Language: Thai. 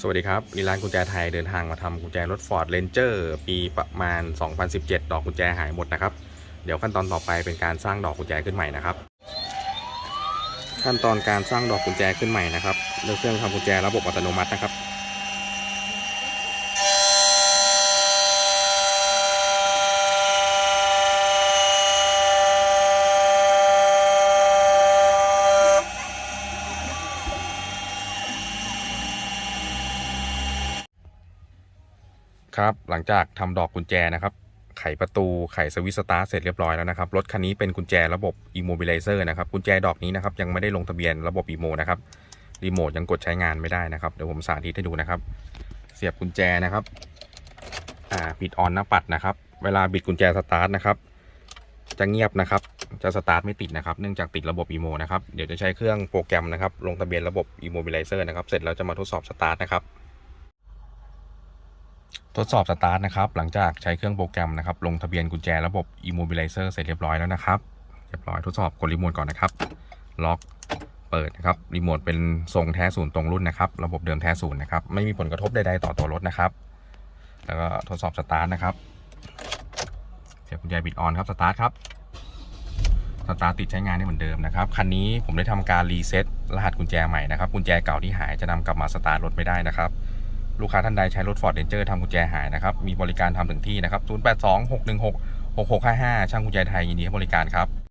สวัสดีครับนี่ร้านกุญแจไทยเดินทางมาทำกุญแจรถ Ford Ranger ปีประมาณ 2017 ดอกกุญแจหายหมดนะครับ เดี๋ยวขั้นตอนต่อไปเป็นการสร้างดอกกุญแจขึ้นใหม่นะครับ ขั้นตอนการสร้างดอกกุญแจขึ้นใหม่นะครับเลือกเครื่องทำกุญแจระบบอัตโนมัตินะครับ ครับ หลังจากทำดอกกุญแจนะครับ ไขประตู ไขสวิตสตาร์เสร็จเรียบร้อยแล้วนะครับ รถคันนี้เป็นกุญแจระบบ Immobilizer นะครับ กุญแจดอกนี้นะครับ ยังไม่ได้ลงทะเบียนระบบ Imo นะครับ รีโมทยังกดใช้งานไม่ได้นะครับ เดี๋ยวผมสาธิตให้ดูนะครับ เสียบกุญแจนะครับ อ่า ปิดออนหน้าปัดนะครับ เวลาบิดกุญแจสตาร์ทนะครับ จะเงียบนะครับ จะสตาร์ทไม่ติดนะครับ เนื่องจากติดระบบ Imo นะครับ เดี๋ยวจะใช้เครื่องโปรแกรมนะครับ ลงทะเบียนระบบ Immobilizer นะครับ เสร็จแล้วจะมาทดสอบสตาร์ทนะครับ ทดสอบสตาร์ทนะครับ หลังจากใช้เครื่องโปรแกรมนะครับ ลงทะเบียนกุญแจระบบ Immobilizer เสร็จเรียบร้อยแล้วนะครับ เรียบร้อยทดสอบกดรีโมทก่อนนะครับ ล็อก เปิดนะครับ รีโมทเป็นทรงแท้ศูนย์ตรงรุ่นนะครับ ระบบเดิมแท้ศูนย์นะครับ ไม่มีผลกระทบใดๆต่อตัวรถนะครับ แล้วก็ทดสอบสตาร์ทนะครับ เสียบกุญแจบิดออนครับ สตาร์ทครับ สตาร์ทติดใช้งานได้เหมือนเดิมนะครับ คันนี้ผมได้ทำการรีเซ็ตรหัสกุญแจใหม่นะครับ กุญแจเก่าที่หายจะนำกลับมาสตาร์ทรถไม่ได้นะครับ ลูกค้าท่านใดใช้รถ Ford Ranger ทำกุญแจหายนะครับ มีบริการทำถึงที่นะครับ 082 616 6655 ช่างกุญแจไทยยินดีให้บริการครับ